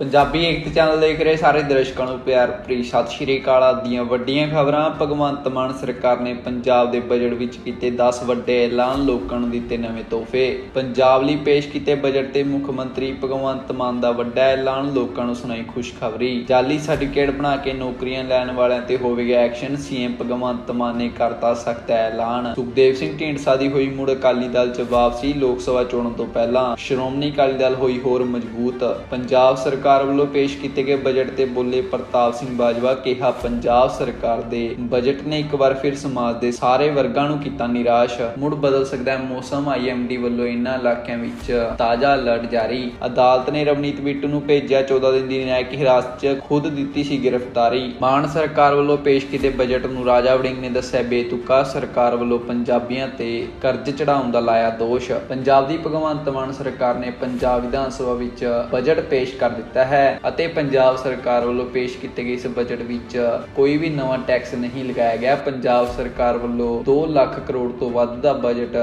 ਪੰਜਾਬੀ ਏਕਤਾ channel ਦੇਖ ਰਹੇ ਸਾਰੇ ਦਰਸ਼ਕਾਂ ਨੂੰ ਪਿਆਰ ਭਰੀ ਸਤਿ ਸ਼੍ਰੀ ਅਕਾਲ। ਆਪ ਵੱਡੀਆਂ ਖਬਰਾਂ, ਭਗਵੰਤ ਮਾਨ ਸਰਕਾਰ ਨੇ ਪੰਜਾਬ ਦੇ ਬਜਟ ਵਿੱਚ ਕੀਤੇ 10 ਵੱਡੇ ਐਲਾਨ ਲੋਕਾਂ ਨੂੰ ਦਿੱਤੇ ਨਵੇਂ ਤੋਹਫੇ। ਪੰਜਾਬ ਲਈ ਪੇਸ਼ ਕੀਤੇ ਬਜਟ ਤੇ ਮੁੱਖ ਮੰਤਰੀ ਭਗਵੰਤ ਮਾਨ ਦਾ ਵੱਡਾ ਐਲਾਨ, ਲੋਕਾਂ ਨੂੰ ਸੁਣਾਈ ਖੁਸ਼ਖਬਰੀ। ਜਾਲੀ ਸਰਟੀਫਿਕੇਟ ਬਣਾ ਕੇ ਨੌਕਰੀਆਂ ਲੈਣ ਵਾਲਿਆਂ ਤੇ ਹੋਵੇਗਾ ਐਕਸ਼ਨ, ਸੀਐਮ ਭਗਵੰਤ ਮਾਨ ਨੇ ਕਰਤਾ ਸਖਤ ਐਲਾਨ। ਸੁਖਦੇਵ ਸਿੰਘ ਢੀਂਡਸਾ ਦੀ ਹੋਈ ਮੁੜ ਅਕਾਲੀ ਦਲ ਚ ਵਾਪਸੀ, ਲੋਕ ਸਭਾ ਚੋਣਾਂ ਤੋਂ ਪਹਿਲਾਂ ਸ਼੍ਰੋਮਣੀ ਅਕਾਲੀ ਦਲ ਹੋਈ ਹੋਰ ਮਜ਼ਬੂਤ। ਪੰਜਾਬ ਸਰਕਾਰ ਸਰਕਾਰ ਵੱਲੋਂ ਪੇਸ਼ ਕੀਤੇ ਗਏ ਬਜਟ ਤੇ ਬੋਲੇ ਪ੍ਰਤਾਪ ਸਿੰਘ ਬਾਜਵਾ ਕਿਹਾ, ਪੰਜਾਬ ਸਰਕਾਰ ਦੇ ਬਜਟ ਨੇ ਇੱਕ ਵਾਰ ਫਿਰ ਸਮਾਜ ਦੇ ਸਾਰੇ ਵਰਗਾਂ ਨੂੰ ਕੀਤਾ ਨਿਰਾਸ਼। ਮੁੜ ਬਦਲ ਸਕਦਾ ਹੈ ਮੌਸਮ। ਆਈਐਮਡੀ ਵੱਲੋਂ ਇਨ੍ਹਾਂ ਇਲਾਕਿਆਂ ਵਿੱਚ ਤਾਜ਼ਾ ਅਲਰਟ ਜਾਰੀ। ਅਦਾਲਤ ਨੇ ਰਵਨੀਤ ਬਿੱਟੂ ਨੂੰ ਭੇਜਿਆ 14 ਦਿਨ ਦੀ ਨਿਆਇਕ ਹਿਰਾਸਤ 'ਚ ਖੁਦ ਦਿੱਤੀ ਸੀ ਗ੍ਰਿਫਤਾਰੀ। ਮਾਨ ਸਰਕਾਰ ਵੱਲੋਂ ਪੇਸ਼ ਕੀਤੇ ਬਜਟ ਨੂੰ ਰਾਜਾ ਵੜਿੰਗ ਨੇ ਦੱਸਿਆ, ਬੇਤੁਕਾ ਸਰਕਾਰ ਵੱਲੋਂ ਪੰਜਾਬੀਆਂ ਤੇ ਕਰਜ਼ ਚੜਾਉਣ ਦਾ ਲਾਇਆ ਦੋਸ਼। ਪੰਜਾਬ ਦੀ ਭਗਵੰਤ ਮਾਨ ਸਰਕਾਰ ਨੇ ਪੰਜਾਬ ਵਿਧਾਨ ਸਭਾ ਵਿੱਚ ਬਜਟ ਪੇਸ਼ ਕਰ ਦਿੱਤਾ ਹੈ ਅਤੇ ਪੰਜਾਬ ਸਰਕਾਰ ਵੱਲੋਂ ਪੇਸ਼ ਕੀਤੇ ਗਏ ਇਸ ਬਜਟ ਵਿੱਚ ਕੋਈ ਵੀ ਨਵਾਂ ਟੈਕਸ ਨਹੀਂ ਲਗਾਇਆ ਗਿਆ। ਪੰਜਾਬ ਸਰਕਾਰ ਵੱਲੋਂ 2 ਲੱਖ ਕਰੋੜ ਤੋਂ ਵੱਧ ਦਾ ਬਜਟ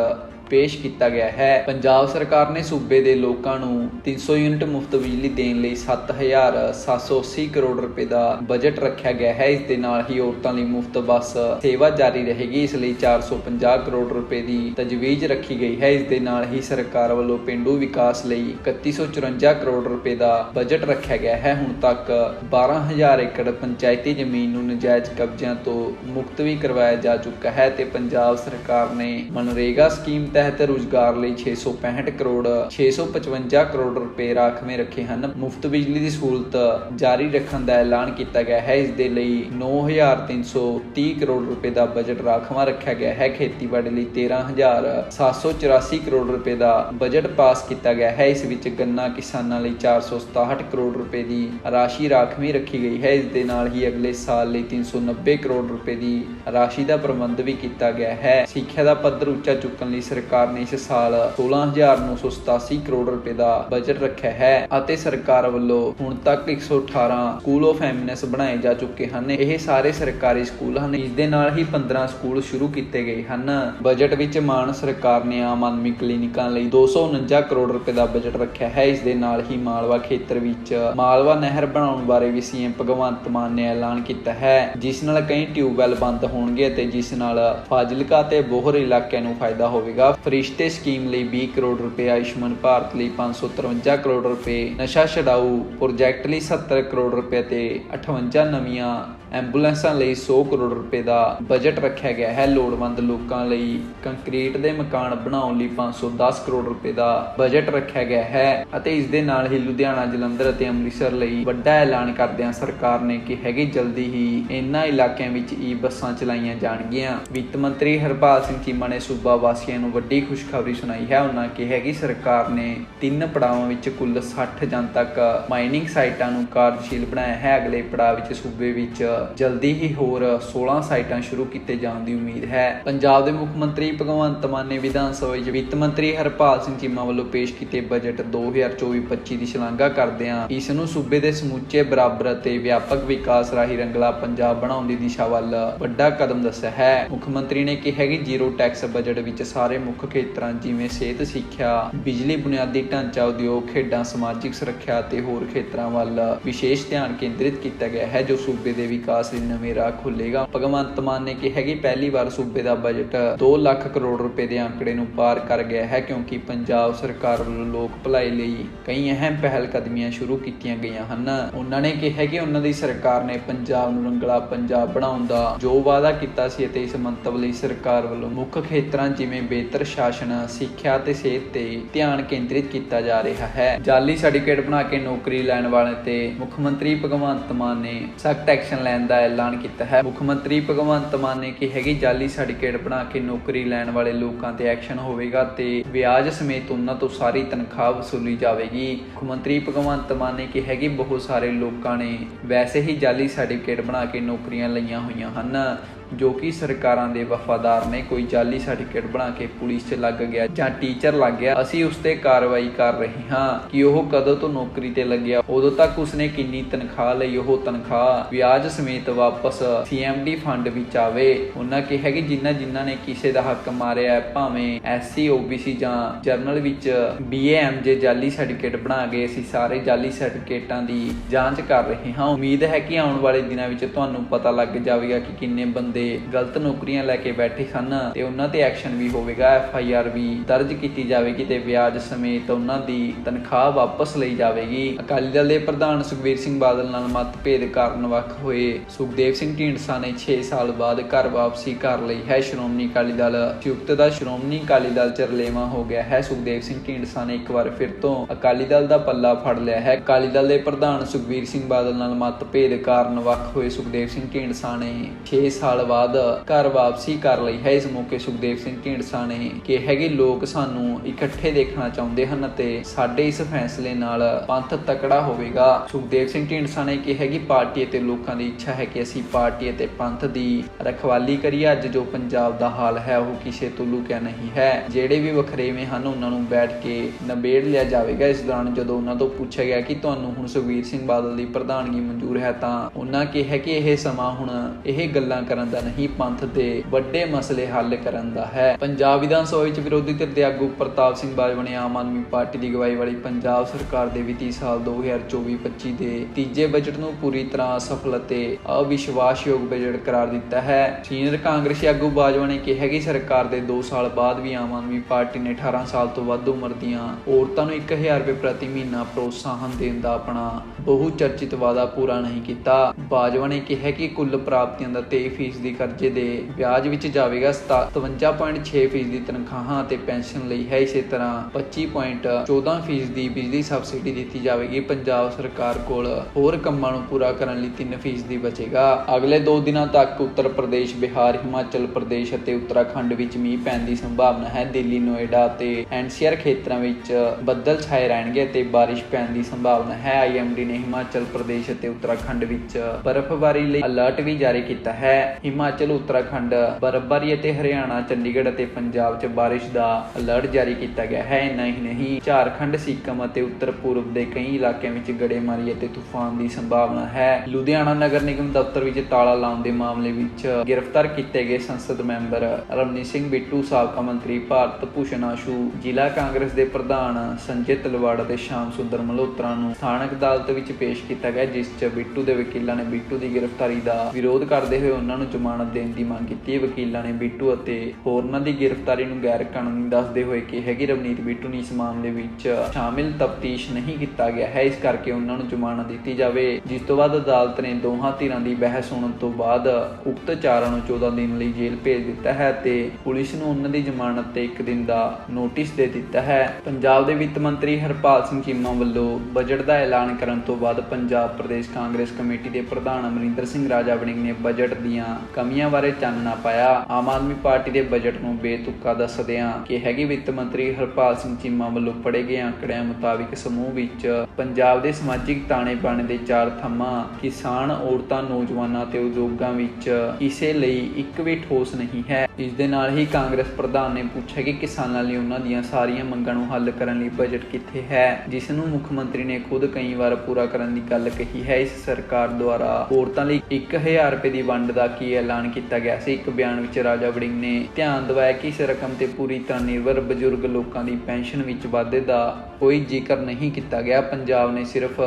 ਪੇਸ਼ ਕੀਤਾ ਗਿਆ ਹੈ। ਪੰਜਾਬ ਸਰਕਾਰ ਨੇ ਸੂਬੇ ਦੇ ਲੋਕਾਂ ਨੂੰ 300 ਯੂਨਿਟ ਮੁਫਤ ਬਿਜਲੀ ਦੇਣ ਲਈ 7780 ਕਰੋੜ ਰੁਪਏ ਦਾ ਬਜਟ ਰੱਖਿਆ ਗਿਆ ਹੈ। ਇਸ ਦੇ ਨਾਲ ਹੀ ਔਰਤਾਂ ਲਈ ਮੁਫਤ ਬੱਸ ਸੇਵਾ ਜਾਰੀ ਰਹੇਗੀ। ਇਸ ਲਈ 450 ਕਰੋੜ ਰੁਪਏ ਦੀ ਤਜਵੀਜ਼ ਰੱਖੀ ਗਈ ਹੈ। ਇਸ ਦੇ ਨਾਲ ਹੀ ਸਰਕਾਰ ਵੱਲੋਂ ਪਿੰਡੂ ਵਿਕਾਸ ਲਈ 3154 ਕਰੋੜ ਰੁਪਏ ਦਾ ਬਜਟ ਰੱਖਿਆ ਗਿਆ ਹੈ। ਹੁਣ ਤੱਕ 12000 ਏਕੜ ਪੰਚਾਇਤੀ ਜ਼ਮੀਨ ਨੂੰ ਨਜਾਇਜ਼ ਕਬਜ਼ਿਆਂ ਤੋਂ ਮੁਕਤ ਵੀ ਕਰਵਾਇਆ ਜਾ ਚੁੱਕਾ ਹੈ ਤੇ ਪੰਜਾਬ ਸਰਕਾਰ ਨੇ ਮਨਰੇਗਾ ਸਕੀਮ ਤਹਿਤ ਰੁਜ਼ਗਾਰ ਲਈ 665 ਕਰੋੜ 655 ਕਰੋੜ ਰੁਪਏ ਰਾਖਵੇਂ ਰੱਖੇ ਹਨ। ਮੁਫਤ ਬਿਜਲੀ ਦੀ ਸਹੂਲਤ ਜਾਰੀ ਰੱਖਣ ਦਾ ਐਲਾਨ ਕੀਤਾ ਗਿਆ ਹੈ। ਇਸ ਦੇ ਲਈ 9330 ਕਰੋੜ ਰੁਪਏ ਦਾ ਬਜਟ ਰਾਖਵਾਂ ਰੱਖਿਆ ਗਿਆ ਹੈ। ਖੇਤੀਬਾੜੀ ਲਈ 13784 ਕਰੋੜ ਰੁਪਏ ਦਾ ਬਜਟ ਪਾਸ ਕੀਤਾ ਗਿਆ ਹੈ। ਇਸ ਵਿੱਚ ਗੰਨਾ ਕਿਸਾਨਾਂ ਲਈ 467 ਕਰੋੜ ਰੁਪਏ ਦੀ ਰਾਸ਼ੀ ਰਾਖਵੀਂ ਰੱਖੀ ਗਈ ਹੈ। ਇਸ ਦੇ ਨਾਲ ਹੀ ਅਗਲੇ ਸਾਲ ਲਈ 390 ਕਰੋੜ ਰੁਪਏ ਦੀ ਰਾਸ਼ੀ ਦਾ ਪ੍ਰਬੰਧ ਵੀ ਕੀਤਾ ਗਿਆ ਹੈ। ਸਿੱਖਿਆ ਦਾ ਪੱਧਰ ਉੱਚਾ ਚੁੱਕਣ ਲਈ ਸਰਕਾਰ ਸਰਕਾਰ ਨੇ ਇਸ ਸਾਲ 16987 ਕਰੋੜ ਰੁਪਏ ਦਾ ਬਜਟ ਰੱਖਿਆ ਹੈ ਅਤੇ ਸਰਕਾਰ ਵੱਲੋਂ ਹੁਣ ਤੱਕ 118 ਸਕੂਲ ਆਫ ਐਮਿਨੈਂਸ ਬਣਾਏ ਜਾ ਚੁੱਕੇ ਹਨ। ਇਹ ਸਾਰੇ ਸਰਕਾਰੀ ਸਕੂਲ ਹਨ। ਇਸ ਦੇ ਨਾਲ ਹੀ 15 ਸਕੂਲ ਸ਼ੁਰੂ ਕੀਤੇ ਗਏ ਹਨ। ਬਜਟ ਵਿੱਚ ਮਾਨ ਸਰਕਾਰ ਨੇ ਆਮ ਆਦਮੀ ਕਲੀਨਿਕਾਂ ਲਈ 249 ਕਰੋੜ ਰੁਪਏ ਦਾ ਬਜਟ ਰੱਖਿਆ ਹੈ। ਇਸ ਦੇ ਨਾਲ ਹੀ ਮਾਲਵਾ ਖੇਤਰ ਵਿੱਚ ਮਾਲਵਾ ਨਹਿਰ ਬਣਾਉਣ ਬਾਰੇ ਵੀ ਸੀਐਮ ਭਗਵੰਤ ਮਾਨ ਨੇ ਐਲਾਨ ਕੀਤਾ ਹੈ। ਜਿਸ ਨਾਲ ਕਈ ਟਿਊਬਵੈੱਲ ਬੰਦ ਹੋਣਗੇ ਅਤੇ ਜਿਸ ਨਾਲ ਫਾਜ਼ਿਲਕਾ ਤੇ ਬੋਹਰ ਇਲਾਕਿਆਂ ਨੂੰ ਫਾਇਦਾ ਹੋਵੇਗਾ। ਫਰਿਸ਼ਤੇ ਸਕੀਮ ਲਈ 20 ਕਰੋੜ ਰੁਪਏ, ਆਯੁਸ਼ਮਾਨ ਭਾਰਤ ਲਈ 553 ਕਰੋੜ ਰੁਪਏ, ਨਸ਼ਾ ਛਡਾਊ ਪ੍ਰੋਜੈਕਟ ਲਈ 70 ਕਰੋੜ ਰੁਪਏ ਤੇ 58 ਨਵੀਆਂ ਐਂਬੂਲੈਂਸਾਂ ਲਈ 100 ਕਰੋੜ ਰੁਪਏ ਦਾ ਬਜਟ ਰੱਖਿਆ ਗਿਆ ਹੈ। ਲੋੜਵੰਦ ਲੋਕਾਂ ਲਈ ਕੰਕਰੀਟ ਦੇ ਮਕਾਨ ਬਣਾਉਣ ਲਈ 510 ਕਰੋੜ ਰੁਪਏ ਦਾ ਬਜਟ ਰੱਖਿਆ ਗਿਆ ਹੈ ਅਤੇ ਇਸ ਦੇ ਨਾਲ ਹੀ ਲੁਧਿਆਣਾ, ਜਲੰਧਰ ਅਤੇ ਅੰਮ੍ਰਿਤਸਰ ਲਈ ਵੱਡਾ ਐਲਾਨ ਕਰਦਿਆਂ ਸਰਕਾਰ ਨੇ ਕਿਹਾ ਕਿ ਜਲਦੀ ਹੀ ਇਨ੍ਹਾਂ ਇਲਾਕਿਆਂ ਵਿੱਚ ਈ ਬੱਸਾਂ ਚਲਾਈਆਂ ਜਾਣਗੀਆਂ। ਵਿੱਤ ਮੰਤਰੀ ਹਰਪਾਲ ਸਿੰਘ ਚੀਮਾ ਨੇ ਸੂਬਾ ਵਾਸੀਆਂ ਨੂੰ ਵੱਡੀ ਖੁਸ਼ਖਬਰੀ ਸੁਣਾਈ ਹੈ। ਉਹਨਾਂ ਕਿਹਾ ਕਿ ਸਰਕਾਰ ਨੇ ਤਿੰਨ ਪੜਾਵਾਂ ਵਿੱਚ ਕੁੱਲ 60 ਜਨਤਕ ਮਾਈਨਿੰਗ ਸਾਈਟਾਂ ਨੂੰ ਕਾਰਜਸ਼ੀਲ ਬਣਾਇਆ ਹੈ। ਅਗਲੇ ਪੜਾਅ ਵਿੱਚ ਸੂਬੇ ਵਿੱਚ ਜਲਦੀ ਹੀ ਹੋਰ 16 ਸਾਈਟਾਂ ਸ਼ੁਰੂ ਕੀਤੇ ਜਾਣ ਦੀ ਉਮੀਦ ਹੈ। ਪੰਜਾਬ ਦੇ ਮੁੱਖ ਮੰਤਰੀ ਭਗਵੰਤ ਮਾਨ ਨੇ ਵਿਧਾਨ ਸਭਾ ਵਿੱਚ ਵਿੱਤ ਮੰਤਰੀ ਹਰਪਾਲ ਸਿੰਘ ਚੀਮਾ ਵੱਲੋਂ ਪੇਸ਼ ਕੀਤੇ ਬਜਟ 2024-25 ਦੀ ਸ਼ਲਾਘਾ ਕਰਦਿਆਂ ਇਸ ਨੂੰ ਸੂਬੇ ਦੇ ਸਮੁੱਚੇ, ਬਰਾਬਰ ਅਤੇ ਵਿਆਪਕ ਵਿਕਾਸ ਰਾਹੀਂ ਰੰਗਲਾ ਪੰਜਾਬ ਬਣਾਉਣ ਦੀ ਦਿਸ਼ਾ ਵੱਲ ਵੱਡਾ ਕਦਮ ਦੱਸਿਆ ਹੈ। ਮੁੱਖ ਮੰਤਰੀ ਨੇ ਕਿਹਾ ਕਿ ਜ਼ੀਰੋ ਟੈਕਸ ਬਜਟ ਵਿੱਚ ਸਾਰੇ ਮੁੱਖ ਖੇਤਰਾਂ ਜਿਵੇਂ ਸਿਹਤ, ਸਿੱਖਿਆ, ਬਿਜਲੀ, ਬੁਨਿਆਦੀ ਢਾਂਚਾ, ਉਦਯੋਗ, ਖੇਡਾਂ, ਸਮਾਜਿਕ ਸੁਰੱਖਿਆ ਅਤੇ ਹੋਰ ਖੇਤਰਾਂ ਵੱਲ ਵਿਸ਼ੇਸ਼ ਧਿਆਨ ਕੇਂਦਰਿਤ ਕੀਤਾ ਗਿਆ ਹੈ, ਜੋ ਸੂਬੇ ਦੇ ਵਿਕਾਸ ਲਈ ਨਵੇਂ ਰਾਹ ਖੁੱਲੇਗਾ। ਭਗਵੰਤ ਮਾਨ ਨੇ ਕਿਹਾ ਕਿ ਪਹਿਲੀ ਵਾਰ ਸੂਬੇ ਦਾ ਬਜਟ 2 ਲੱਖ ਕਰੋੜ ਰੁਪਏ ਦੇ ਅੰਕੜੇ ਨੂੰ ਪਾਰ ਕਰ ਗਿਆ ਹੈ ਕਿਉਂਕਿ ਪੰਜਾਬ ਸਰਕਾਰ ਵੱਲੋਂ ਲੋਕ ਭਲਾਈ ਲਈ ਕਈ ਅਹਿਮ ਪਹਿਲ ਕਦਮੀਆਂ ਸ਼ੁਰੂ ਕੀਤੀਆਂ ਗਈਆਂ ਹਨ। ਉਹਨਾਂ ਨੇ ਕਿਹਾ ਕਿ ਉਹਨਾਂ ਦੀ ਸਰਕਾਰ ਨੇ ਪੰਜਾਬ ਨੂੰ ਰੰਗਲਾ ਪੰਜਾਬ ਬਣਾਉਣ ਦਾ ਜੋ ਵਾਅਦਾ ਕੀਤਾ ਸੀ ਅਤੇ ਇਸ ਮੰਤਵ ਲਈ ਸਰਕਾਰ ਵੱਲੋਂ ਮੁੱਖ ਖੇਤਰਾਂ ਜਿਵੇਂ ਬਿਹਤਰ ਸ਼ਾਸਨ, ਸਿੱਖਿਆ ਤੇ ਸਿਹਤ ਤੇ ਧਿਆਨ ਕੇਂਦਰਿਤ ਕੀਤਾ ਜਾ ਰਿਹਾ ਹੈ। ਜਾਲੀ ਸਰਟੀਫਿਕੇਟ ਬਣਾ ਕੇ ਨੌਕਰੀ ਲੈਣ ਵਾਲੇ ਤੇ ਮੁੱਖ ਮੰਤਰੀ ਭਗਵੰਤ ਮਾਨ ਨੇ ਸਖਤ ਐਕਸ਼ਨ ਲੈਣ ਦਾ ਐਲਾਨ ਕੀਤਾ ਹੈ। ਮੁੱਖ ਮੰਤਰੀ ਭਗਵੰਤ ਮਾਨ ਨੇ ਕਿਹਾ ਕਿ ਜਾਲੀ ਸਰਟੀਫਿਕੇਟ ਬਣਾ ਕੇ ਨੌਕਰੀ ਲੈਣ ਵਾਲੇ ਲੋਕਾਂ ਤੇ ਐਕਸ਼ਨ ਹੋਵੇਗਾ ਤੇ ਵਿਆਜ ਸਮੇਤ ਉਹਨਾਂ ਤੋਂ ਸਾਰੀ ਤਨਖਾਹ ਵਸੂਲੀ ਜਾਵੇਗੀ। ਮੁੱਖ ਮੰਤਰੀ ਭਗਵੰਤ ਮਾਨ ਨੇ ਕਿਹਾ ਕਿ ਬਹੁਤ ਸਾਰੇ ਲੋਕਾਂ ਨੇ ਵੈਸੇ ਹੀ ਜਾਲੀ ਸਰਟੀਫਿਕੇਟ ਬਣਾ ਕੇ ਨੌਕਰੀਆਂ ਲਈਆਂ ਹੋਈਆਂ ਹਨ। ਜੋ ਕਿ ਸਰਕਾਰਾਂ ਦੇ ਵਫਾਦਾਰ ਨੇ ਕੋਈ ਜਾਲੀ ਸਰਟੀਫਿਕੇਟ ਬਣਾ ਕੇ ਪੁਲਿਸ 'ਚ ਲੱਗ ਗਿਆ ਜਾਂ ਟੀਚਰ ਲੱਗ ਗਿਆ ਅਸੀਂ ਉਸ ਤੇ ਕਾਰਵਾਈ ਕਰ ਰਹੇ ਹਾਂ ਕਿ ਉਹ ਕਦੋਂ ਤੋਂ ਨੌਕਰੀ ਤੇ ਲੱਗਿਆ ਉਦੋਂ ਤੱਕ ਉਸਨੇ ਕਿੰਨੀ ਤਨਖਾਹ ਲਈ ਉਹ ਤਨਖਾਹ ਵਿਆਜ ਸਮੇਤ ਵਾਪਸ ਸੀਐਮਡੀ ਫੰਡ ਵਿੱਚ ਆਵੇ। ਉਹਨਾਂ ਕਿਹਾ ਕਿ ਜਿਨ੍ਹਾਂ ਜਿਨ੍ਹਾਂ ਨੇ ਕਿਸੇ ਦਾ ਹੱਕ ਮਾਰਿਆ ਹੈ, ਭਾਵੇਂ ਐਸਸੀ ਓਬੀਸੀ ਜਾਂ ਜਰਨਲ ਵਿੱਚ ਬੀਏਐਮਜੇ ਜਾਲੀ ਸਰਟੀਫਿਕੇਟ ਬਣਾ ਕੇ ਅਸੀਂ ਸਾਰੇ ਜਾਲੀ ਸਰਟੀਫਿਕੇਟਾਂ ਦੀ ਜਾਂਚ ਕਰ ਰਹੇ ਹਾਂ। ਉਮੀਦ ਹੈ ਕਿ ਆਉਣ ਵਾਲੇ ਦਿਨਾਂ ਵਿੱਚ ਤੁਹਾਨੂੰ ਪਤਾ ਲੱਗ ਜਾਵੇਗਾ ਕਿ ਕਿੰਨੇ ਬੰਦੇ ਗਲਤ ਨੌਕਰੀਆਂ ਲੈ ਕੇ ਬੈਠੇ ਸਨ ਤੇ ਉਹਨਾਂ ਤੇ ਐਕਸ਼ਨ ਵੀ ਹੋਵੇਗਾ ਐਫ ਆਈ ਆਰ ਵੀ ਦਰਜ ਕੀਤੀ ਜਾਵੇਗੀ ਤੇ ਵਿਆਜ ਸਮੇਤ ਉਹਨਾਂ ਦੀ ਤਨਖਾਹ ਵਾਪਸ ਲਈ ਜਾਵੇਗੀ। ਅਕਾਲੀ ਦਲ ਦੇ ਪ੍ਰਧਾਨ ਸੁਖਬੀਰ ਸਿੰਘ ਬਾਦਲ ਨਾਲ ਮਤਭੇਦ ਕਾਰਨ ਵੱਖ ਹੋਏ ਸੁਖਦੇਵ ਸਿੰਘ ਢੀਂਡਸਾ ਨੇ 6 ਸਾਲ ਬਾਅਦ ਘਰ ਵਾਪਸੀ ਕਰ ਲਈ ਹੈ ਸ਼੍ਰੋਮਣੀ ਅਕਾਲੀ ਦਲ। ਸੰਯੁਕਤ ਦਾ ਸ਼੍ਰੋਮਣੀ ਅਕਾਲੀ ਦਲ ਚ ਰਲੇਵਾ ਹੋ ਗਿਆ ਹੈ। ਸੁਖਦੇਵ ਸਿੰਘ ਢੀਂਡਸਾ ਨੇ ਇੱਕ ਵਾਰ ਫਿਰ ਤੋਂ ਅਕਾਲੀ ਦਲ ਦਾ ਪੱਲਾ ਫੜ ਲਿਆ ਹੈ। ਅਕਾਲੀ ਦਲ ਦੇ ਪ੍ਰਧਾਨ ਸੁਖਬੀਰ ਸਿੰਘ ਬਾਦਲ ਨਾਲ ਮਤਭੇਦ ਕਾਰਨ ਵੱਖ ਹੋਏ ਸੁਖਦੇਵ ਸਿੰਘ ਢੀਂਡਸਾ ਨੇ 6 ਸਾਲ ਬਾਅਦ ਘਰ ਵਾਪਸੀ ਕਰ ਲਈ ਹੈ। ਇਸ ਮੌਕੇ ਸੁਖਦੇਵ ਸਿੰਘ ਢੀਂਡਸਾ ਨੇ ਕਿਹਾ ਕਿ ਲੋਕ ਸਾਨੂੰ ਇਕੱਠੇ ਦੇਖਣਾ ਚਾਹੁੰਦੇ ਹਨ ਤੇ ਸਾਡੇ ਇਸ ਫੈਸਲੇ ਨਾਲ ਪੰਥ ਤਕੜਾ ਹੋਵੇਗਾ। ਸੁਖਦੇਵ ਸਿੰਘ ਢੀਂਡਸਾ ਨੇ ਕਿਹਾ ਕਿ ਪਾਰਟੀ ਅਤੇ ਲੋਕਾਂ ਦੀ ਇੱਛਾ ਹੈ ਕਿ ਅਸੀਂ ਪਾਰਟੀ ਅਤੇ ਪੰਥ ਦੀ ਰਖਵਾਲੀ ਕਰੀਏ। ਅੱਜ ਜੋ ਪੰਜਾਬ ਦਾ ਹਾਲ ਹੈ, ਉਹ ਕਿਸੇ ਤੋਂ ਲੁਕਿਆ ਨਹੀਂ ਹੈ। ਜਿਹੜੇ ਵੀ ਵਖਰੇਵੇਂ ਹਨ, ਉਹਨਾਂ ਨੂੰ ਬੈਠ ਕੇ ਨਬੇੜ ਲਿਆ ਜਾਵੇਗਾ। ਇਸ ਦੌਰਾਨ ਜਦੋਂ ਉਹਨਾਂ ਤੋਂ ਪੁੱਛਿਆ ਗਿਆ ਕਿ ਤੁਹਾਨੂੰ ਹੁਣ ਸੁਖਬੀਰ ਸਿੰਘ ਬਾਦਲ ਦੀ ਪ੍ਰਧਾਨਗੀ ਮਨਜ਼ੂਰ ਹੈ, ਤਾਂ ਉਹਨਾਂ ਕਿਹਾ ਕਿ ਇਹ ਸਮਾਂ ਹੁਣ ਇਹ ਗੱਲਾਂ ਕਰਨ ਦਾ ਨਹੀਂ, ਪੰਥ ਦੇ ਵੱਡੇ ਮਸਲੇ ਹੱਲ ਕਰਨ ਦਾ ਹੈ। ਪੰਜਾਬ ਵਿਧਾਨ ਸਭਾ ਵਿੱਚ ਵਿਰੋਧੀ ਧਿਰ ਦੇ ਆਗੂ ਪ੍ਰਤਾਪ ਸਿੰਘ ਬਾਜਵਾ ਨੇ ਆਮ ਆਦਮੀ ਪਾਰਟੀ ਦੀ ਅਗਵਾਈ ਵਾਲੀ ਪੰਜਾਬ ਸਰਕਾਰ ਦੇ ਵਿੱਤੀ ਸਾਲ 2024-25 ਦੇ ਤੀਜੇ ਬਜਟ ਨੂੰ ਪੂਰੀ ਤਰ੍ਹਾਂ ਅਸਫਲ ਅਤੇ ਅਵਿਸ਼ਵਾਸਯੋਗ ਬਜਟ ਕਰਾਰ ਦਿੱਤਾ ਹੈ। ਸੀਨੀਅਰ ਕਾਂਗਰਸੀ ਆਗੂ ਬਾਜਵਾ ਨੇ ਕਿਹਾ ਕਿ ਸਰਕਾਰ ਦੇ 2 ਸਾਲ ਬਾਅਦ ਵੀ ਆਮ ਆਦਮੀ ਪਾਰਟੀ ਨੇ 18 ਸਾਲ ਤੋਂ ਵੱਧ ਉਮਰ ਦੀਆਂ ਔਰਤਾਂ ਨੂੰ 1000 ਰੁਪਏ ਪ੍ਰਤੀ ਮਹੀਨਾ ਪ੍ਰੋਤਸਾਹਨ ਦੇਣ ਦਾ ਆਪਣਾ ਬਹੁ ਚਰਚਿਤ ਵਾਅਦਾ ਪੂਰਾ ਨਹੀਂ ਕੀਤਾ। ਬਾਜਵਾ ਨੇ ਕਿਹਾ ਕਿ ਕੁੱਲ ਪ੍ਰਾਪਤੀਆਂ ਦਾ 23% ਦੀ ਕਰਜ਼ੇ ਦੇ ਵਿਆਜ ਵਿੱਚ ਜਾਵੇਗਾ। 57.6% ਦੀ ਤਨਖਾਹਾਂ ਅਤੇ ਪੈਨਸ਼ਨ ਲਈ ਹੈ। ਇਸੇ ਤਰ੍ਹਾਂ 25.14% ਦੀ ਬਿਜਲੀ ਸਬਸਿਡੀ ਦਿੱਤੀ ਜਾਵੇਗੀ। ਪੰਜਾਬ ਸਰਕਾਰ ਕੋਲ ਹੋਰ ਕੰਮਾਂ ਨੂੰ ਪੂਰਾ ਕਰਨ ਲਈ 3% ਦੀ ਬਚੇਗਾ। ਅਗਲੇ 2 ਦਿਨਾਂ ਤੱਕ ਉੱਤਰ ਪ੍ਰਦੇਸ਼, ਬਿਹਾਰ, ਹਿਮਾਚਲ ਪ੍ਰਦੇਸ਼ ਅਤੇ ਉੱਤਰਾਖੰਡ ਵਿੱਚ ਮੀਂਹ ਪੈਣ ਦੀ ਸੰਭਾਵਨਾ ਹੈ। ਦਿੱਲੀ, ਨੋਇਡਾ ਅਤੇ ਐਨਸੀਆਰ ਖੇਤਰਾਂ ਵਿੱਚ ਬੱਦਲ ਛਾਏ ਰਹਿਣਗੇ ਅਤੇ ਬਾਰਿਸ਼ ਪੈਣ ਦੀ ਸੰਭਾਵਨਾ ਹੈ। ਆਈਐਮਡੀ ਨੇ ਹਿਮਾਚਲ ਪ੍ਰਦੇਸ਼ ਅਤੇ ਉੱਤਰਾਖੰਡ ਵਿੱਚ ਬਰਫ਼ਬਾਰੀ ਲਈ ਅਲਰਟ ਵੀ ਜਾਰੀ ਕੀਤਾ ਹੈ। ਹਿਮਾਚਲ, ਉੱਤਰਾਖੰਡ, ਬਰਫ਼ਬਾਰੀ ਅਤੇ ਹਰਿਆਣਾ, ਚੰਡੀਗੜ੍ਹ ਅਤੇ ਪੰਜਾਬ 'ਚ ਬਾਰਿਸ਼ ਦਾ ਅਲਰਟ ਜਾਰੀ ਕੀਤਾ ਗਿਆ ਹੈ। ਇੰਨਾ ਨਹੀਂ, ਝਾਰਖੰਡ, ਸਿੱਕਮ ਅਤੇ ਉੱਤਰ ਪੂਰਬ ਦੇ ਕਈ ਇਲਾਕਿਆਂ ਵਿੱਚ ਗੜੇਮਾਰੀ ਅਤੇ ਤੂਫਾਨ ਦੀ ਸੰਭਾਵਨਾ ਹੈ। ਲੁਧਿਆਣਾ ਨਗਰ ਨਿਗਮ ਦਫ਼ਤਰ ਵਿੱਚ ਤਾਲਾ ਲਾਉਣ ਦੇ ਮਾਮਲੇ ਵਿੱਚ ਗ੍ਰਿਫਤਾਰ ਕੀਤੇ ਗਏ ਸੰਸਦ ਮੈਂਬਰ ਰਮਨੀਤ ਸਿੰਘ ਬਿੱਟੂ, ਸਾਬਕਾ ਮੰਤਰੀ ਭਾਰਤ ਭੂਸ਼ਣ ਆਸ਼ੂ, ਜ਼ਿਲ੍ਹਾ ਕਾਂਗਰਸ ਦੇ ਪ੍ਰਧਾਨ ਸੰਜੇ ਤਲਵਾੜ ਅਤੇ ਸ਼ਾਮ ਸੁੰਦਰ ਮਲਹੋਤਰਾ ਨੂੰ ਸਥਾਨਕ ਅਦਾਲਤ ਵਿੱਚ ਪੇਸ਼ ਕੀਤਾ ਗਿਆ, ਜਿਸ 'ਚ ਬਿੱਟੂ ਦੇ ਵਕੀਲਾਂ ਨੇ ਬਿੱਟੂ ਦੀ ਗ੍ਰਿਫਤਾਰੀ ਦਾ ਵਿਰੋਧ ਕਰਦੇ ਹੋਏ ਉਹਨਾਂ ਨੂੰ ਜ਼ਮਾਨਤ ਦੇਣ ਦੀ ਮੰਗ ਕੀਤੀ। ਵਕੀਲਾਂ ਨੇ ਬਿੱਟੂ ਅਤੇ ਹੋਰਨਾਂ ਦੀ ਗ੍ਰਿਫਤਾਰੀ ਨੂੰ ਗੈਰ ਕਾਨੂੰਨੀ ਦੱਸਦੇ ਹੋਏ ਕਿਹਾ ਕਿ ਰਵਨੀਤ ਬਿੱਟੂ ਨੂੰ ਇਸ ਮਾਮਲੇ ਵਿੱਚ ਸ਼ਾਮਿਲ ਤਫਤੀਸ਼ ਨਹੀਂ ਕੀਤਾ ਗਿਆ ਹੈ। ਇਸ ਕਰਕੇ ਉਹਨਾਂ ਨੂੰ ਜ਼ਮਾਨਤ ਦਿੱਤੀ ਜਾਵੇ। ਜਿਸ ਤੋਂ ਬਾਅਦ ਅਦਾਲਤ ਨੇ ਦੋਹਾਂ ਧਿਰਾਂ ਦੀ ਬਹਿਸ ਸੁਣਨ ਤੋਂ ਬਾਅਦ ਉਕਤ ਚਾਰਾਂ ਨੂੰ 14 ਦਿਨ ਲਈ ਜੇਲ੍ਹ ਭੇਜ ਦਿੱਤਾ ਹੈ ਤੇ ਪੁਲਿਸ ਨੂੰ ਉਹਨਾਂ ਦੀ ਜ਼ਮਾਨਤ ਤੇ 1 ਦਿਨ ਦਾ ਨੋਟਿਸ ਦੇ ਦਿੱਤਾ ਹੈ। ਪੰਜਾਬ ਦੇ ਵਿੱਤ ਮੰਤਰੀ ਹਰਪਾਲ ਸਿੰਘ ਚੀਮਾ ਵੱਲੋਂ ਬਜਟ ਦਾ ਐਲਾਨ ਕਰਨ ਤੋਂ ਬਾਅਦ ਪੰਜਾਬ ਪ੍ਰਦੇਸ਼ ਕਾਂਗਰਸ ਕਮੇਟੀ ਦੇ ਪ੍ਰਧਾਨ ਅਮਰਿੰਦਰ ਸਿੰਘ ਰਾਜਾ ਵੜਿੰਗ ਨੇ ਬਜਟ ਦੀਆਂ ਕਮੀਆਂ ਬਾਰੇ ਚਾਨਣਾ ਪਾਇਆ। ਆਮ ਆਦਮੀ ਪਾਰਟੀ ਦੇ ਬਜਟ ਨੂੰ ਬੇਤੁਕਾ ਦੱਸਦਿਆਂ ਕਿਹਾ ਕਿ ਵਿੱਤ ਮੰਤਰੀ ਹਰਪਾਲ ਸਿੰਘ ਚੀਮਾ ਵੱਲੋਂ ਪੜੇ ਗਏ ਅੰਕੜਿਆਂ ਮੁਤਾਬਿਕ ਸਮੂਹ ਵਿੱਚ ਪੰਜਾਬ ਦੇ ਸਮਾਜਿਕ ਤਾਣੇ ਬਾਣੇ ਦੇ ਚਾਰ ਥੰਮਾਂ ਕਿਸਾਨ, ਔਰਤਾਂ, ਨੌਜਵਾਨਾਂ ਤੇ ਉਦਯੋਗਾਂ ਵਿੱਚ ਕਿਸੇ ਲਈ ਇੱਕ ਵੀ ਠੋਸ ਨਹੀਂ ਹੈ। ਇਸ ਦੇ ਨਾਲ ਹੀ ਕਾਂਗਰਸ ਪ੍ਰਧਾਨ ਨੇ ਪੁੱਛਿਆ ਕਿ ਕਿਸਾਨਾਂ ਲਈ ਉਹਨਾਂ ਦੀਆਂ ਸਾਰੀਆਂ ਮੰਗਾਂ ਨੂੰ ਹੱਲ ਕਰਨ ਲਈ ਬਜਟ ਕਿੱਥੇ ਹੈ, ਜਿਸ ਨੂੰ ਮੁੱਖ ਮੰਤਰੀ ਨੇ ਖੁਦ ਕਈ ਵਾਰ ਪੂਰਾ ਕਰਨ ਦੀ ਗੱਲ ਕਹੀ ਹੈ। ਇਸ ਸਰਕਾਰ ਦੁਆਰਾ ਔਰਤਾਂ ਲਈ 1000 ਰੁਪਏ ਦੀ ਵੰਡ ਦਾ ਕੀ ਐਲਾਨ ਕੀਤਾ ਗਿਆ ਸੀ? ਇੱਕ ਬਿਆਨ ਵਿੱਚ ਰਾਜਾ ਵੜਿੰਗ ਨੇ ਧਿਆਨ ਦਿਵਾਇਆ ਕਿ ਇਸ ਰਕਮ ਤੇ ਪੂਰੀ ਤਰ੍ਹਾਂ ਨਿਰਭਰ ਬਜ਼ੁਰਗ ਲੋਕਾਂ ਦੀ ਪੈਨਸ਼ਨ ਵਿੱਚ ਵਾਧੇ ਦਾ ਕੋਈ ਜ਼ਿਕਰ ਨਹੀਂ ਕੀਤਾ ਗਿਆ। ਪੰਜਾਬ ਨੇ ਸਿਰਫ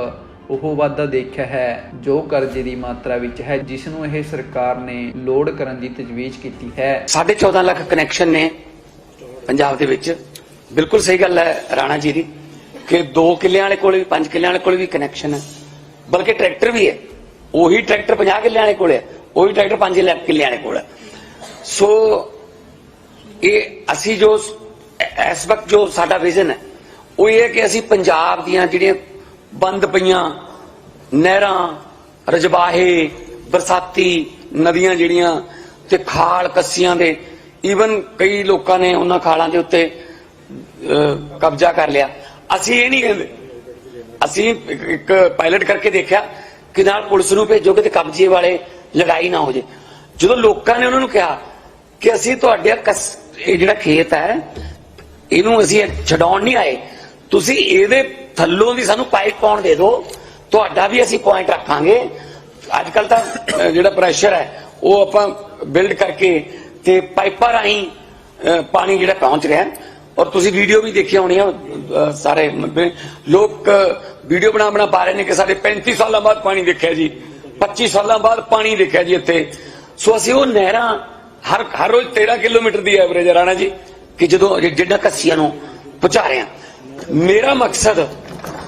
ਉਹ ਵਾਧਾ ਦੇਖਿਆ ਹੈ ਜੋ ਕਰਜ਼ੇ ਦੀ ਮਾਤਰਾ ਵਿੱਚ ਹੈ, ਜਿਸ ਨੂੰ ਇਹ ਸਰਕਾਰ ਨੇ ਲੋਡ ਕਰਨ ਦੀ ਤਜਵੀਜ਼ ਕੀਤੀ ਹੈ। 14.5 ਲੱਖ ਕਨੈਕਸ਼ਨ ਨੇ ਪੰਜਾਬ ਦੇ ਵਿੱਚ। ਬਿਲਕੁਲ ਸਹੀ ਗੱਲ ਹੈ ਰਾਣਾ ਜੀ ਦੀ। ਕਿ 2 ਕਿੱਲਿਆਂ ਵਾਲੇ ਕੋਲ ਵੀ 5 ਕਿੱਲਿਆਂ ਵਾਲੇ ਕੋਲ ਵੀ ਕਨੈਕਸ਼ਨ ਹੈ। ਬਲਕਿ ਟਰੈਕਟਰ ਵੀ ਹੈ। ਉਹੀ ਟਰੈਕਟਰ 50 ਕਿੱਲਿਆਂ ਵਾਲੇ ਕੋਲ ਹੈ। ਉਹੀ ਟਰੈਕਟਰ 5 ਲੱਖ ਕਿੱਲਿਆਂ ਵਾਲੇ ਕੋਲ ਹੈ। ਸੋ, ਇਹ ਅਸੀਂ ਜੋ ਇਸ ਵਕਤ ਜੋ ਸਾਡਾ ਵਿਜ਼ਨ ਹੈ, ਉਹ ਇਹ ਹੈ ਕਿ ਅਸੀਂ ਪੰਜਾਬ ਦੀਆਂ ਜਿਹੜੀਆਂ ਬੰਦ ਪਈਆਂ ਨਹਿਰਾਂ ਰਜਬਾਹੇ ਬਰਸਾਤੀ ਨਦੀਆਂ ਜਿਹੜੀਆਂ ਤੇ ਖਾਲ ਕੱਸੀਆਂ ਦੇ ਈਵਨ ਕਈ ਲੋਕਾਂ ਨੇ ਉਹਨਾਂ ਖਾਲਾਂ ਦੇ ਉੱਤੇ ਕਬਜ਼ਾ ਕਰ ਲਿਆ। ਅਸੀਂ ਇਹ ਨਹੀਂ ਕਹਿੰਦੇ। ਅਸੀਂ ਇੱਕ- ਪਾਇਲਟ ਕਰਕੇ ਦੇਖਿਆ ਕਿ ਨਾਲ ਪੁਲਿਸ ਨੂੰ ਭੇਜੋਗੇ ਤੇ ਕਬਜ਼ੇ ਵਾਲੇ ਲੜਾਈ ਨਾ ਹੋ ਜੇ। ਜਦੋਂ ਲੋਕਾਂ ਨੇ ਉਹਨਾਂ ਨੂੰ ਕਿਹਾ ਕਿ ਅਸੀਂ ਤੁਹਾਡੇ ਇਹ ਜਿਹੜਾ ਖੇਤ ਹੈ, ਇਹਨੂੰ ਅਸੀਂ ਛਡਾਉਣ ਨਹੀਂ ਆਏ, ਤੁਸੀਂ ਇਹਦੇ ਥੱਲੋਂ ਦੀ ਸਾਨੂੰ ਪਾਈਪ ਪਾਉਣ ਦੇ ਦਿਓ, ਤੁਹਾਡਾ ਵੀ ਅਸੀਂ ਪੁਆਇੰਟ ਰੱਖਾਂਗੇ। ਅੱਜ ਕੱਲ ਤਾਂ ਜਿਹੜਾ ਪ੍ਰੈਸ਼ਰ ਹੈ, ਉਹ ਆਪਾਂ ਬਿਲਡ ਕਰਕੇ ਤੇ ਪਾਈਪਾਂ ਰਾਹੀਂ ਪਾਣੀ ਜਿਹੜਾ ਪਹੁੰਚ ਰਿਹਾ ਹੈ। ਔਰ ਤੁਸੀਂ ਵੀਡੀਓ ਵੀ ਦੇਖੀ ਹੋਣੀ ਆ ਸਾਰੇ ਲੋਕ ਵੀਡੀਓ ਬਣਾ ਬਣਾ ਪਾ ਰਹੇ ਨੇ ਕਿ ਸਾਡੇ 35 ਸਾਲਾਂ ਬਾਅਦ ਪਾਣੀ ਦੇਖਿਆ ਜੀ 25 ਸਾਲਾਂ ਬਾਅਦ ਪਾਣੀ ਦੇਖਿਆ ਜੀ ਇੱਥੇ। ਸੋ ਅਸੀਂ ਉਹ ਨਹਿਰਾਂ ਹਰ ਹਰ ਰੋਜ਼ 13 ਕਿਲੋਮੀਟਰ ਦੀ ਐਵਰੇਜ ਰਾਣਾ ਜੀ, ਕਿ ਜਦੋਂ ਜਿ- ਜਿੱਡਾ ਕੱਸੀਆਂ ਨੂੰ ਪਹੁੰਚਾ ਰਹੇ ਹਾਂ। ਮੇਰਾ ਮਕਸਦ,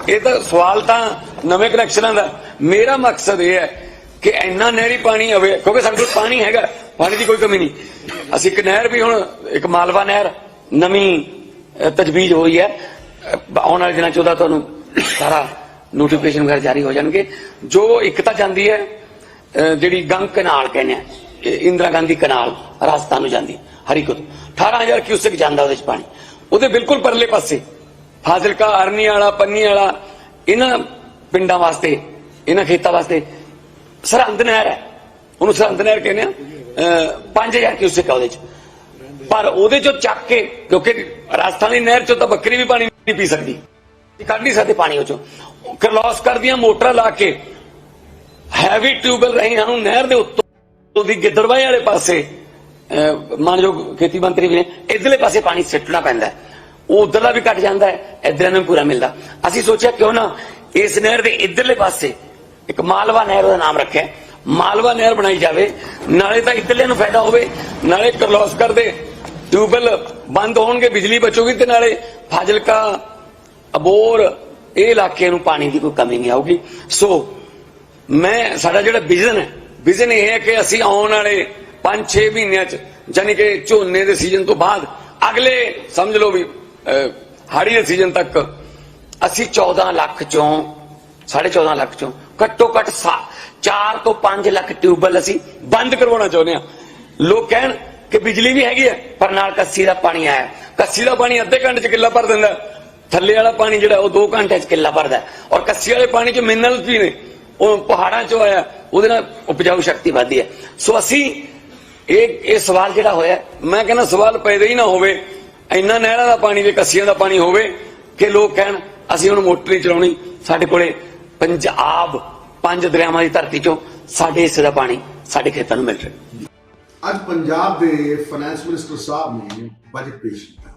ਇਹ ਤਾਂ ਸਵਾਲ ਤਾਂ ਨਵੇਂ ਕਨੈਕਸ਼ਨਾਂ ਦਾ, ਮੇਰਾ ਮਕਸਦ ਇਹ ਹੈ ਕਿ ਇੰਨਾ ਨਹਿਰੀ ਪਾਣੀ ਆਵੇ, ਕਿਉਂਕਿ ਸਾਡੇ ਕੋਲ ਪਾਣੀ ਹੈਗਾ, ਪਾਣੀ ਦੀ ਕੋਈ ਕਮੀ ਨਹੀਂ। ਅਸੀਂ ਇੱਕ ਨਹਿਰ ਵੀ ਹੁਣ, ਇੱਕ ਮਾਲਵਾ ਨਹਿਰ, ਨਵੀਂ ਤਜਵੀਜ਼ ਹੋਈ ਹੈ। ਆਉਣ ਵਾਲੇ ਦਿਨਾਂ ਚ ਉਹਦਾ ਤੁਹਾਨੂੰ ਸਾਰਾ ਨੋਟੀਫਿਕੇਸ਼ਨ ਵਗੈਰਾ ਜਾਰੀ ਹੋ ਜਾਣਗੇ। ਜੋ ਇੱਕ ਤਾਂ ਜਾਂਦੀ ਹੈ ਜਿਹੜੀ ਗੰਗ ਕਨਾਲ ਕਹਿੰਦੇ ਆ ਇੰਦਰਾ ਗਾਂਧੀ ਕਨਾਲ ਰਾਜਸਥਾਨ ਨੂੰ ਜਾਂਦੀ ਹਰੀਕੋ ਤੋਂ 18000 ਕਿਊਸੈਕ ਜਾਂਦਾ ਉਹਦੇ ਚ ਪਾਣੀ। ਉਹਦੇ ਬਿਲਕੁਲ ਪਰਲੇ ਪਾਸੇ ਫਾਜ਼ਿਲਕਾ ਅਰਨੀ ਵਾਲਾ ਪੰਨੀ ਵਾਲਾ ਇਹਨਾਂ ਪਿੰਡਾਂ ਵਾਸਤੇ ਇਹਨਾਂ ਖੇਤਾਂ ਵਾਸਤੇ ਸਰਹੰਦ ਨਹਿਰ ਹੈ। ਉਹਨੂੰ ਸਰਹੰਦ ਨਹਿਰ ਕਹਿੰਦੇ ਆ। ਅਹ, 5000 ਕਿਊਸੈਕ ਆ ਉਹਦੇ ਚ। ਪਰ ਉਹਦੇ ਚੋਂ ਚੱਕ ਕੇ, ਕਿਉਂਕਿ ਰਾਜਸਥਾਨ ਦੀ ਨਹਿਰ ਚੋਂ ਤਾਂ ਬੱਕਰੀ ਵੀ ਪਾਣੀ ਨਹੀਂ ਪੀ ਸਕਦੀ। ਕੱਢ ਨਹੀਂ ਸਕਦੇ ਪਾਣੀ ਉਹ ਚੋਂ। ਕਰਲੋਸ ਕਰਦੀਆਂ ਮੋਟਰਾਂ ਲਾ ਕੇ ਹੈਵੀ ਟਿਊਬਲ ਰਹੀ ਹਨ ਨਹਿਰ ਦੇ ਉੱਤੋਂ ਦੀ ਗਿੱਦੜਵਾਈ ਵਾਲੇ ਪਾਸੇ ਮਾਨਯੋਗ ਖੇਤੀ ਮੰਤਰੀ ਵੀ ਨੇ, ਇਧਰਲੇ ਪਾਸੇ ਪਾਣੀ ਸਿੱਟਣਾ ਪੈਂਦਾ ਉਹ ਉਧਰਲਾ ਵੀ ਘਟ ਜਾਂਦਾ ਹੈ, ਇਧਰ ਨੂੰ ਪੂਰਾ ਮਿਲਦਾ। ਅਸੀਂ ਸੋਚਿਆ ਕਿਉਂ ਨਾ, ਇਸ ਨਹਿਰ ਦੇ ਇਧਰਲੇ ਪਾਸੇ, ਇੱਕ ਮਾਲਵਾ ਨਹਿਰ ਦਾ ਨਾਮ ਰੱਖਿਆ ਮਾਲਵਾ ਨਹਿਰ ਬਣਾਈ ਜਾਵੇ, ਨਾਲੇ ਤਾਂ ਇਧਰਲੇ ਨੂੰ ਫਾਇਦਾ ਹੋਵੇ, ਨਾਲੇ ਕਰਲੋਸ ਕਰਦੇ ਟਿਊਬਲ ਬੰਦ ਹੋਣਗੇ, ਬਿਜਲੀ ਬਚੂਗੀ ਤੇ ਨਾਲੇ ਫਾਜ਼ਿਲਕਾ, ਅਬੋਰ, ਇਹ ਇਲਾਕੇ ਨੂੰ ਪਾਣੀ ਦੀ ਕੋਈ ਕਮੀ ਨਹੀਂ ਆਊਗੀ। ਸੋ ਮੈਂ, ਸਾਡਾ ਜਿਹੜਾ ਵਿਜ਼ਨ ਹੈ ਵਿਜ਼ਨ ਇਹ ਹੈ ਕਿ ਅਸੀਂ ਆਉਣ ਵਾਲੇ 5-6 ਮਹੀਨਿਆਂ ਚ ਯਾਨੀ ਕਿ ਝੋਨੇ ਦੇ ਸੀਜ਼ਨ ਤੋਂ ਬਾਅਦ, ਅਗਲੇ, ਸਮਝ ਲਓ ਵੀ ਹਾੜੀ ਦੇ ਸੀਜ਼ਨ ਤੱਕ, ਅਸੀਂ 14 ਲੱਖ ਚੋਂ 14.5 ਲੱਖ ਚੋਂ ਘੱਟੋ ਘੱਟ 4 ਤੋਂ 5 ਲੱਖ ਟਿਊਬਲ ਅਸੀਂ ਬੰਦ ਕਰਵਾਉਣਾ ਚਾਹੁੰਦੇ ਹਾਂ। ਲੋਕ ਕਹਿਣ ਕਿ ਬਿਜਲੀ ਵੀ ਹੈਗੀ ਹੈ ਪਰ ਨਾਲ ਕੱਸੀ ਦਾ ਪਾਣੀ ਆਇਆ। ਕੱਸੀ ਦਾ ਪਾਣੀ ਅੱਧੇ ਘੰਟੇ ਚ ਕਿੱਲਾ ਭਰ ਦਿੰਦਾ ਥੱਲੇ ਵਾਲਾ ਪਾਣੀ ਜਿਹੜਾ, ਉਹ 2 ਘੰਟੇ ਚ ਕਿੱਲਾ ਭਰਦਾ ਔਰ ਕੱਸੀ ਵਾਲੇ ਪਾਣੀ ਚ ਮਿਨਰਲਸ ਵੀ ਨੇ। ਉਹ ਪਹਾੜਾਂ ਚੋਂ ਆਇਆ, ਉਹਦੇ ਨਾਲ ਉਪਜਾਊ ਸ਼ਕਤੀ ਵੱਧਦੀ ਹੈ। ਸੋ ਅਸੀਂ ਇਹ ਇਹ ਸਵਾਲ ਜਿਹੜਾ ਹੋਇਆ, ਮੈਂ ਕਹਿੰਦਾ ਸਵਾਲ ਪੈਦਾ ਹੀ ਨਾ ਹੋਵੇ। ਇੰਨਾ ਨਹਿਰਾਂ ਦਾ ਪਾਣੀ ਤੇ ਕੱਸੀਆਂ ਦਾ ਪਾਣੀ ਹੋਵੇ, ਕਿ ਲੋਕ ਕਹਿਣ, ਅਸੀਂ ਹੁਣ ਮੋਟਰ ਨਹੀਂ ਚਲਾਉਣੀ, ਸਾਡੇ ਕੋਲੇ ਪੰਜਾਬ ਪੰਜ ਦਰਿਆਵਾਂ ਦੀ ਧਰਤੀ ਚੋਂ ਸਾਡੇ ਹਿੱਸੇ ਦਾ ਪਾਣੀ ਸਾਡੇ ਖੇਤਾਂ ਨੂੰ ਮਿਲ ਰਿਹਾ। ਅੱਜ ਪੰਜਾਬ ਦੇ ਫਾਈਨੈਂਸ ਮਿਨਿਸਟਰ ਸਾਹਿਬ ਨੇ ਬਜਟ ਪੇਸ਼ ਕੀਤਾ।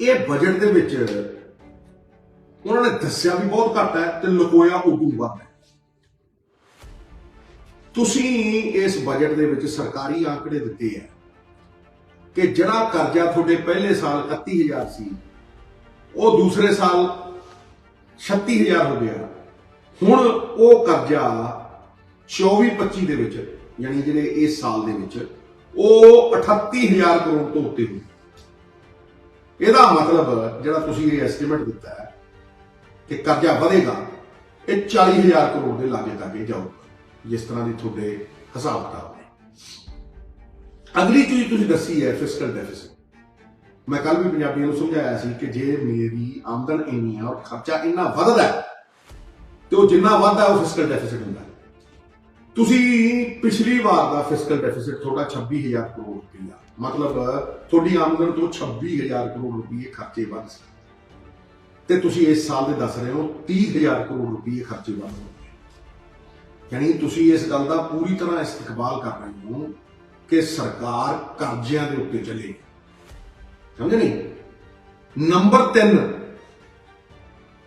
ਇਹ ਬਜਟ ਦੇ ਵਿੱਚ ਉਹਨਾਂ ਨੇ ਦੱਸਿਆ ਵੀ ਬਹੁਤ ਘੱਟ ਹੈ ਤੇ ਲੁਕੋਇਆ ਉਦੋਂ ਵੱਧ ਹੈ। ਤੁਸੀਂ ਇਸ ਬਜਟ ਦੇ ਵਿੱਚ ਸਰਕਾਰੀ ਆંકੜੇ ਦਿੱਤੇ ਆ ਕਿ ਜਿਹੜਾ ਕਰਜ਼ਾ ਤੁਹਾਡੇ ਪਹਿਲੇ ਸਾਲ 31000 ਸੀ, ਉਹ ਦੂਸਰੇ ਸਾਲ 36000 ਹੋ ਗਿਆ। ਹੁਣ ਉਹ ਕਰਜ਼ਾ 24-25 ਦੇ ਵਿੱਚ ਯਾਨੀ ਜਿਹੜੇ ਇਸ ਸਾਲ ਦੇ ਵਿੱਚ ਉਹ 38000 ਕਰੋੜ ਤੋਂ ਉੱਤੇ ਹੋ ਇਹਦਾ ਮਤਲਬ ਜਿਹੜਾ ਤੁਸੀਂ ਇਹ ਐਸਟੀਮੇਟ ਦਿੱਤਾ ਹੈ ਕਿ ਕਰਜ਼ਾ ਵਧੇਗਾ, ਇਹ 40000 ਕਰੋੜ ਦੇ ਲਾਗੇ ਤੱਕ ਜਾਊਗਾ, ਜਿਸ ਤਰ੍ਹਾਂ ਦੀ ਤੁਹਾਡੇ ਹਿਸਾਬ ਕਿਤਾਬ ਨੇ ਅਗਲੀ ਚੀਜ਼ ਤੁਸੀਂ ਦੱਸੀ ਹੈ ਫਿਸਕਲ ਡੈਫਿਸਿਟ ਮੈਂ ਕੱਲ ਵੀ ਪੰਜਾਬੀਆਂ ਨੂੰ ਸਮਝਾਇਆ ਸੀ ਕਿ ਜੇ ਮੇਰੀ ਆਮਦਨ ਇੰਨੀ ਹੈ ਔਰ ਖਰਚਾ ਇੰਨਾ ਵੱਧਦਾ ਹੈ, ਤੇ ਉਹ ਜਿੰਨਾ ਵੱਧਦਾ ਉਹ ਫਿਸਕਲ ਡੈਫਿਸਿਟ ਹੁੰਦਾ ਹੈ। ਤੁਸੀਂ ਪਿਛਲੀ ਵਾਰ ਦਾ ਫਿਸਕਲ ਡੈਫਿਸਿਟ ਤੁਹਾਡਾ 26000 ਕਰੋੜ ਰੁਪਈਆ ਮਤਲਬ, ਤੁਹਾਡੀ ਆਮਦਨ ਤੋਂ 26000 ਕਰੋੜ ਰੁਪਏ ਖਰਚੇ ਵੱਧ ਸੀ। ਤੇ ਤੁਸੀਂ ਇਸ ਸਾਲ ਦੇ ਦੱਸ ਰਹੇ ਹੋ 30000 ਕਰੋੜ ਰੁਪਏ ਖਰਚੇ ਵੱਧ ਹੋ ਗਏ। ਯਾਨੀ ਤੁਸੀਂ ਇਸ ਗੱਲ ਦਾ ਪੂਰੀ ਤਰ੍ਹਾਂ ਇਸਤਕਬਾਲ ਕਰ ਰਹੇ ਹੋ ਕਿ ਸਰਕਾਰ ਕਰਜ਼ਿਆਂ ਦੇ ਉੱਤੇ ਚੱਲੇ ਸਮਝ ਨਹੀਂ? ਨੰਬਰ 3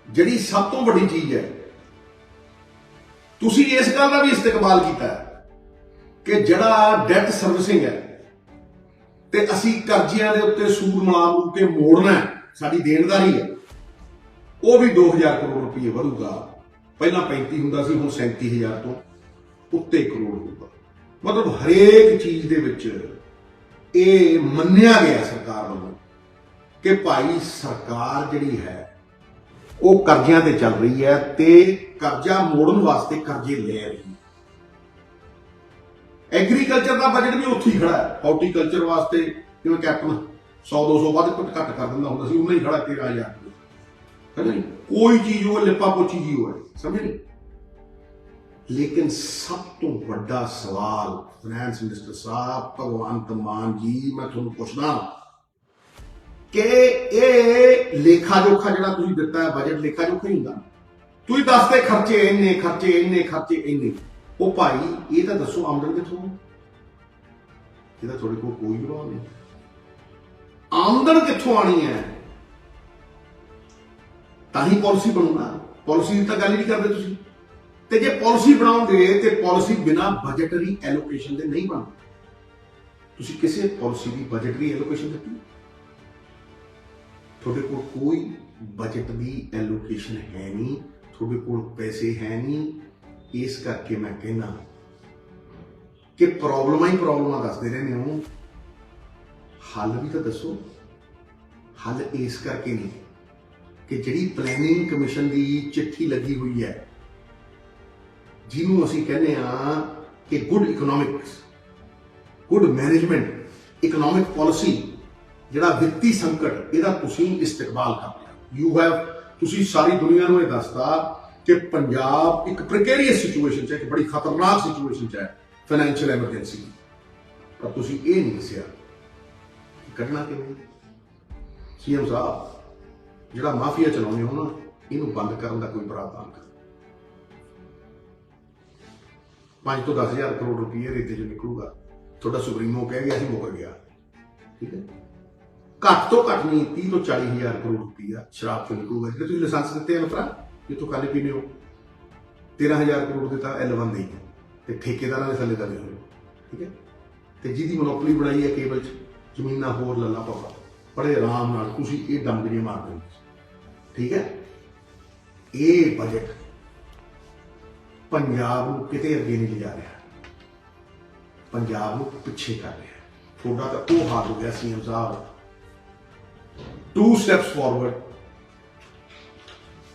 ਜਿਹੜੀ ਸਭ ਤੋਂ ਵੱਡੀ ਚੀਜ਼ ਹੈ ਤੁਸੀਂ ਇਸ ਗੱਲ ਦਾ ਵੀ ਇਸਤਕਬਾਲ ਕੀਤਾ ਕਿ ਜਿਹੜਾ ਡੈਟ ਸਰਵਿਸਿੰਗ ਹੈ ਤੇ ਅਸੀਂ ਕਰਜ਼ਿਆਂ ਦੇ ਉੱਤੇ ਸੂਦ ਮਿਲਾ ਮੂ ਕੇ ਮੋੜਨਾ ਸਾਡੀ ਦੇਣਦਾਰੀ ਹੈ, ਉਹ ਵੀ 2000 ਕਰੋੜ ਰੁਪਏ ਵਧੂਗਾ। ਪਹਿਲਾਂ 35 ਹੁੰਦਾ ਸੀ, ਹੁਣ 37000 ਤੋਂ ਉੱਤੇ ਕਰੋੜ ਹੋਊਗਾ। ਮਤਲਬ ਹਰੇਕ ਚੀਜ਼ ਦੇ ਵਿੱਚ ਇਹ ਮੰਨਿਆ ਗਿਆ ਸਰਕਾਰ ਵੱਲੋਂ ਕਿ ਭਾਈ ਸਰਕਾਰ ਜਿਹੜੀ ਹੈ ਉਹ ਕਰਜ਼ਿਆਂ ਤੇ ਚੱਲ ਰਹੀ ਹੈ ਤੇ ਕਰਜ਼ਾ ਮੋੜਨ ਵਾਸਤੇ ਕਰਜ਼ੇ ਲੈ ਰਹੀ ਹੈ। ਐਗਰੀਕਲਚਰ ਦਾ ਬਜਟ ਵੀ ਉੱਥੇ ਹੀ ਖੜਾ ਹੈ। ਹਾਰਟੀਕਲਚਰ ਵਾਸਤੇ ਜਿਵੇਂ ਕੈਪਟਨ 100 200 ਵੱਧ ਘੱਟ ਘੱਟ ਕਰ ਦਿੰਦਾ ਹੁੰਦਾ ਸੀ ਉਹਨਾਂ ਹੀ ਖੜਾ 13000 ਰੁਪਏ। ਹੈ ਨਹੀਂ ਕੋਈ ਚੀਜ਼ ਉਹ ਲਿਪਾ ਪੋਚੀ ਜੀ ਹੋਏ ਸਮਝ ਨਹੀਂ ਲੇਕਿਨ ਸਭ ਤੋਂ ਵੱਡਾ ਸਵਾਲ ਫਾਈਨੈਂਸ ਮਿਨਿਸਟਰ ਸਾਹਿਬ, ਭਗਵੰਤ ਮਾਨ ਜੀ, ਮੈਂ ਤੁਹਾਨੂੰ ਪੁੱਛਦਾ ਕਿ ਇਹ ਲੇਖਾ ਜੋਖਾ ਜਿਹੜਾ ਤੁਸੀਂ ਦਿੱਤਾ ਹੈ ਬਜਟ ਲੇਖਾ ਜੋਖਾ ਹੀ ਹੁੰਦਾ। ਤੁਸੀਂ ਦੱਸਦੇ ਖਰਚੇ ਇੰਨੇ ਖਰਚੇ ਇੰਨੇ ਖਰਚੇ ਇੰਨੇ। ਉਹ ਭਾਈ, ਇਹ ਤਾਂ ਦੱਸੋ ਆਮਦਨ ਕਿੱਥੋਂ ਇਹਦਾ ਤੁਹਾਡੇ ਕੋਲ ਕੋਈ ਜਵਾਬ ਨਹੀਂ। ਆਮਦਨ ਕਿੱਥੋਂ ਆਣੀ ਹੈ? ਤਾਂ ਹੀ ਪਾਲਿਸੀ ਬਣੂਗਾ। ਪਾਲਿਸੀ ਦੀ ਤਾਂ ਗੱਲ ਹੀ ਨਹੀਂ ਕਰਦੇ ਤੁਸੀਂ। ਤੇ ਜੇ ਪਾਲਿਸੀ ਬਣਾਓਗੇ ਤੇ ਪਾਲਿਸੀ ਬਿਨਾ ਬਜਟਰੀ ਐਲੋਕੇਸ਼ਨ ਦੇ ਨਹੀਂ ਬਣਦੀ। ਤੁਸੀਂ ਕਿਸੇ ਪਾਲਿਸੀ ਦੀ ਬਜਟਰੀ ਐਲੋਕੇਸ਼ਨ ਦਿੱਤੀ? ਤੁਹਾਡੇ ਕੋਲ ਕੋਈ ਬਜਟ ਦੀ ਐਲੋਕੇਸ਼ਨ ਹੈ ਨਹੀਂ, ਤੁਹਾਡੇ ਕੋਲ ਪੈਸੇ ਹੈ ਨਹੀਂ, ਇਸ ਕਰਕੇ ਮੈਂ ਕਹਿੰਦਾ ਕਿ ਪ੍ਰੋਬਲਮਾਂ ਹੀ ਪ੍ਰੋਬਲਮਾਂ ਦੱਸਦੇ ਰਹਿੰਦੇ ਹੋ। ਹੱਲ ਵੀ ਤਾਂ ਦੱਸੋ। ਹੱਲ ਇਸ ਕਰਕੇ ਨਹੀਂ ਕਿ ਜਿਹੜੀ ਪਲੈਨਿੰਗ ਕਮਿਸ਼ਨ ਦੀ ਚਿੱਠੀ ਲੱਗੀ ਹੋਈ ਹੈ, ਜਿਹਨੂੰ ਅਸੀਂ ਕਹਿੰਦੇ ਆ ਕਿ good economics good management economic policy ਜਿਹੜਾ ਵਿੱਤੀ ਸੰਕਟ, ਇਹਦਾ ਤੁਸੀਂ ਇਸਤਕਬਾਲ ਕਰ ਲਿਆ। ਯੂ ਹੈਵ ਤੁਸੀਂ ਸਾਰੀ ਦੁਨੀਆ ਨੂੰ ਇਹ ਦੱਸਦਾ ਕਿ ਪੰਜਾਬ ਇੱਕ ਪ੍ਰੀਕੇਰੀਅਸ ਸਿਚੁਏਸ਼ਨ 'ਚ ਹੈ ਕਿ ਬੜੀ ਖਤਰਨਾਕ ਸਿਚੁਏਸ਼ਨ 'ਚ ਹੈ ਫਾਈਨੈਂਸ਼ੀਅਲ ਐਮਰਜੈਂਸੀ ਪਰ ਤੁਸੀਂ ਇਹ ਨਹੀਂ ਦੱਸਿਆ ਕਿ ਕੱਢਣਾ ਕਿਵੇਂ ਸੀਐਮ ਸਾਹਿਬ, ਜਿਹੜਾ ਮਾਫੀਆ ਚਲਾਉਂਦੇ ਹੋ ਨਾ, ਇਹਨੂੰ ਬੰਦ ਕਰਨ ਦਾ ਕੋਈ ਪ੍ਰਾਵਧਾਨ ਕਰੋ। 5 ਤੋਂ 10000 ਕਰੋੜ ਰੁਪਏ ਰੇਤੇ 'ਚ ਨਿਕਲੂਗਾ, ਤੁਹਾਡਾ ਸੁਪਰੀਮੋ ਕਹਿ ਗਿਆ ਸੀ ਮੁੱਕ ਗਿਆ। ਠੀਕ ਹੈ? ਘੱਟ ਤੋਂ ਘੱਟ ਨਹੀਂ 30 ਤੋਂ 40000 ਕਰੋੜ ਰੁਪਈਆ ਸ਼ਰਾਬ ਤੋਂ ਨਿਕਲੂਗਾ। ਜਿਹੜੇ ਤੁਸੀਂ ਲਾਇਸੈਂਸ ਦਿੱਤੇ ਹਨ ਭਰਾ, ਜੇ ਤੋਂ ਖਾਣੇ ਪੀਣੇ ਹੋ। 13000 ਕਰੋੜ ਦੇ ਤਾਂ L1 ਦੇ ਹੀ ਤੇ ਠੇਕੇਦਾਰਾਂ ਦੇ ਥੱਲੇ ਦਾ ਵੀ ਹੋਏ। ਠੀਕ ਹੈ? ਤੇ ਜਿਹਦੀ ਮੋਨੋਪੋਲੀ ਬਣਾਈ ਹੈ ਕੇਬਲ 'ਚ, ਜ਼ਮੀਨਾਂ ਹੋਰ ਲੱਲਾ ਪਾਪਾ ਬੜੇ ਆਰਾਮ ਨਾਲ ਤੁਸੀਂ ਇਹ ਡੰਗ ਜੇ ਮਾਰ ਦਿੰਦੇ ਠੀਕ ਹੈ? ਇਹ ਬਜਟ ਪੰਜਾਬ ਨੂੰ ਕਿਤੇ ਅੱਗੇ ਨਹੀਂ ਲਿਜਾ ਰਿਹਾ। ਪੰਜਾਬ ਨੂੰ ਪਿੱਛੇ ਕਰ ਰਿਹਾ। ਤੁਹਾਡਾ ਤਾਂ ਉਹ ਹਾਲ ਹੋ ਗਿਆ ਸੀਐਮ ਸਾਹਿਬ two steps forward.